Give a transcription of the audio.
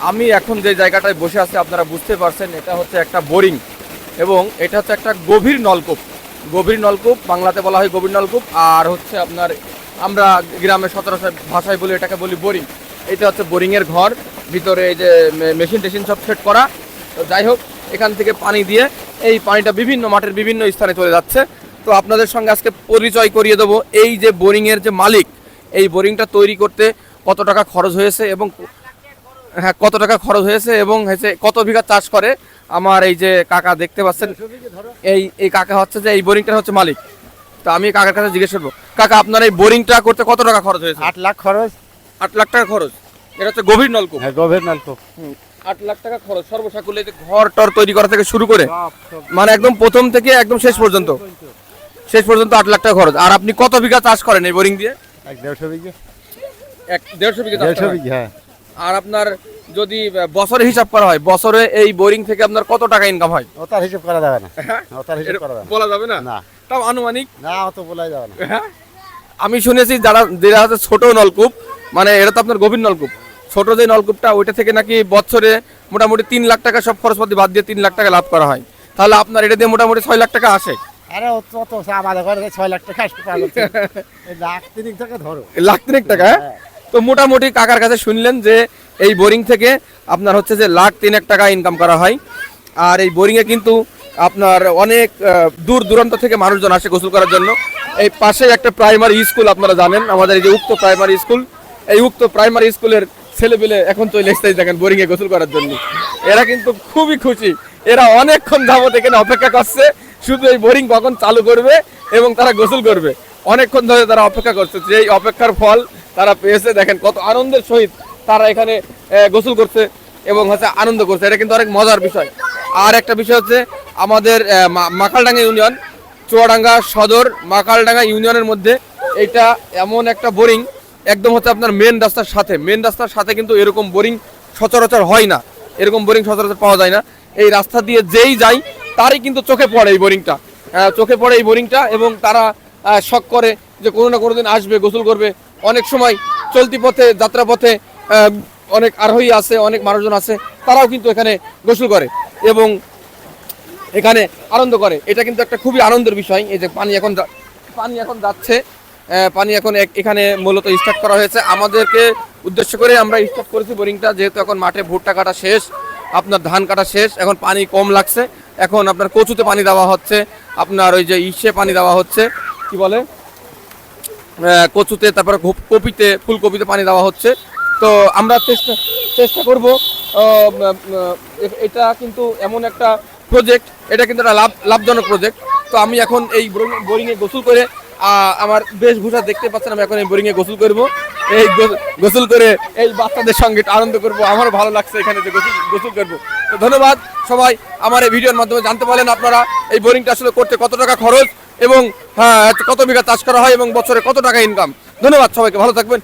আমি এখন যে জায়গাটায় বসে আছি, আপনারা বুঝতে পারছেন, এটা হচ্ছে একটা বোরিং এবং এটা হচ্ছে একটা গভীর নলকূপ। গভীর নলকূপ, বাংলাতে বলা হয় গভীর নলকূপ, আর হচ্ছে আপনার আমরা গ্রামে সচরাচর ভাষায় বলি, এটাকে বলি বোরিং। এটা হচ্ছে বোরিংয়ের ঘর, ভিতরে এই যে মেশিন টেশিন সব সেট করা। তো যাই হোক, এখান থেকে পানি দিয়ে এই পানিটা বিভিন্ন মাঠের বিভিন্ন স্থানে চলে যাচ্ছে। তো আপনাদের সঙ্গে আজকে পরিচয় করিয়ে দেবো, এই যে বোরিংয়ের যে মালিক, এই বোরিংটা তৈরি করতে কত টাকা খরচ হয়েছে এবং হ্যাঁ কত টাকা খরচ হয়েছে এবং হচ্ছে কত বিঘা চাষ করে? আমার এই যে কাকা দেখতে পাচ্ছেন এই এই কাকা হচ্ছে যে এই বোরিংটা হচ্ছে মালিক। তো আমি কাকার কাছে জিজ্ঞেস করব কাকা আপনার এই বোরিংটা করতে কত টাকা খরচ হয়েছে? আট লাখ খরচ। আট লাখ টাকা খরচ। এটা হচ্ছে গভীর নলকূপ? হ্যাঁ গভীর নলকূপ। আট লাখ টাকা খরচ। সর্বসাকুল্যে ঘর টর তৈরি করা থেকে শুরু করে মানে একদম প্রথম থেকে একদম শেষ পর্যন্ত। শেষ পর্যন্ত আট লাখ টাকা খরচ। আর আপনি কত বিঘা চাষ করেন এই বোরিং দিয়ে? এক দেড়শো বিঘা। এক দেড়শো বিঘা দেড়শো বিঘা হ্যাঁ। আর আপনার যদি বছরে হিসাব করা হয় বছরে এই বোরিং থেকে আপনার কত টাকা ইনকাম হয়? ও তার হিসাব করা যাবে না। ও তার হিসাব করা যাবে বলা যাবে না? না। তাও আনুমানিক? না অত বলাই যাবে না। হ্যাঁ? আমি শুনেছি যারা যারা হচ্ছে ছোট নলকূপ মানে এটা তো আপনার গভীর নলকূপ। ছোট যে নলকূপটা ওইটা থেকে নাকি বছরে মোটামুটি তিন লাখ টাকা সব খরচপাতি বাদ দিয়ে তিন লাখ টাকা লাভ করা হয়। তাহলে আপনার এটা দিয়ে মোটামুটি ছয় লাখ টাকা আসে। আরে অত অত আমাদের ঘরে ছয় লাখ টাকা আসতে পারবে এই লাখ তিরিক টাকা ধরো। লাখ তিনেক টাকা হ্যাঁ? তো মোটামুটি কাকার কাছে শুনলেন যে এই বোরিং থেকে আপনার হচ্ছে যে লাখ তিনেক টাকা ইনকাম করা হয়। আর এই বোরিংয়ে কিন্তু আপনার অনেক দূর দূরান্ত থেকে মানুষজন আসে গোসল করার জন্য। এই পাশে একটা প্রাইমারি স্কুল আপনারা জানেন, আমাদের এই যে উক্ত প্রাইমারি স্কুল এই উক্ত প্রাইমারি স্কুলের ছেলেপেলে এখন চলে এসেছে দেখেন বোরিংয়ে গোসল করার জন্য। এরা কিন্তু খুবই খুশি। এরা অনেকক্ষণ যাবত এখানে অপেক্ষা করছে, শুধু এই বোরিং কখন চালু করবে এবং তারা গোসল করবে। অনেকক্ষণ ধরে তারা অপেক্ষা করছে যে এই অপেক্ষার ফল তারা পেয়েছে, দেখেন কত আনন্দের সহিত তারা এখানে গোসল করছে এবং হচ্ছে আনন্দ করছে। এটা কিন্তু অনেক মজার বিষয়। আর একটা বিষয় হচ্ছে আমাদের মাকালডাঙ্গা ইউনিয়ন, চুয়াডাঙ্গা সদর মাকালডাঙ্গা ইউনিয়নের মধ্যে এটা এমন একটা বোরিং, একদম হচ্ছে আপনার মেন রাস্তার সাথে। মেন রাস্তার সাথে কিন্তু এরকম বোরিং সচরাচর হয় না। এরকম বোরিং সচরাচর পাওয়া যায় না। এই রাস্তা দিয়ে যেই যায় তারই কিন্তু চোখে পড়ে এই বোরিংটা। চোখে পড়ে এই বোরিংটা এবং তারা শখ করে যে কোনো না কোনো দিন আসবে, গোসল করবে। অনেক সময় চলতি পথে, যাত্রা পথে অনেক আরোহী আছে, অনেক মানুষজন আছে, তারাও কিন্তু এখানে গোসল করে এবং এখানে আনন্দ করে। এটা কিন্তু একটা খুবই আনন্দের বিষয়, এই যে পানি এখন পানি এখন যাচ্ছে পানি এখন এখানে মূলত স্টার্ট করা হয়েছে। আমাদেরকে উদ্দেশ্য করে আমরা স্টার্ট করেছি বোরিংটা, যেহেতু এখন মাঠে ভুট্টা কাটা শেষ, আপনার ধান কাটা শেষ, এখন পানি কম লাগছে। এখন আপনার কচুতে পানি দেওয়া হচ্ছে, আপনার ওই যে ইসে পানি দেওয়া হচ্ছে, কি বলে? কচুতে, তারপরে কপিতে, ফুলকপিতে পানি দেওয়া হচ্ছে। তো আমরা চেষ্টা চেষ্টা করব এটা কিন্তু এমন একটা প্রজেক্ট এটা কিন্তু একটা লাভ লাভজনক প্রজেক্ট তো আমি এখন এই বোরিংয়ে গোসল করে আমার বেশভূষা দেখতে পাচ্ছেন, আমি এখন এই বোরিংয়ে গোসল করব। এই গোসল করে এই বাচ্চাদের সঙ্গে আনন্দ করব। আমারও ভালো লাগছে এখানে যে গোসল গোসল করব। তো ধন্যবাদ সবাই আমার এই ভিডিওর মাধ্যমে। জানতে পারলেন আপনারা, এই বোরিংটা আসলে করতে কত টাকা খরচ? এবং হ্যাঁ কত বিঘা চাষ করা হয় এবং বছরে কত টাকা ইনকাম ধন্যবাদ সবাইকে, ভালো থাকবেন।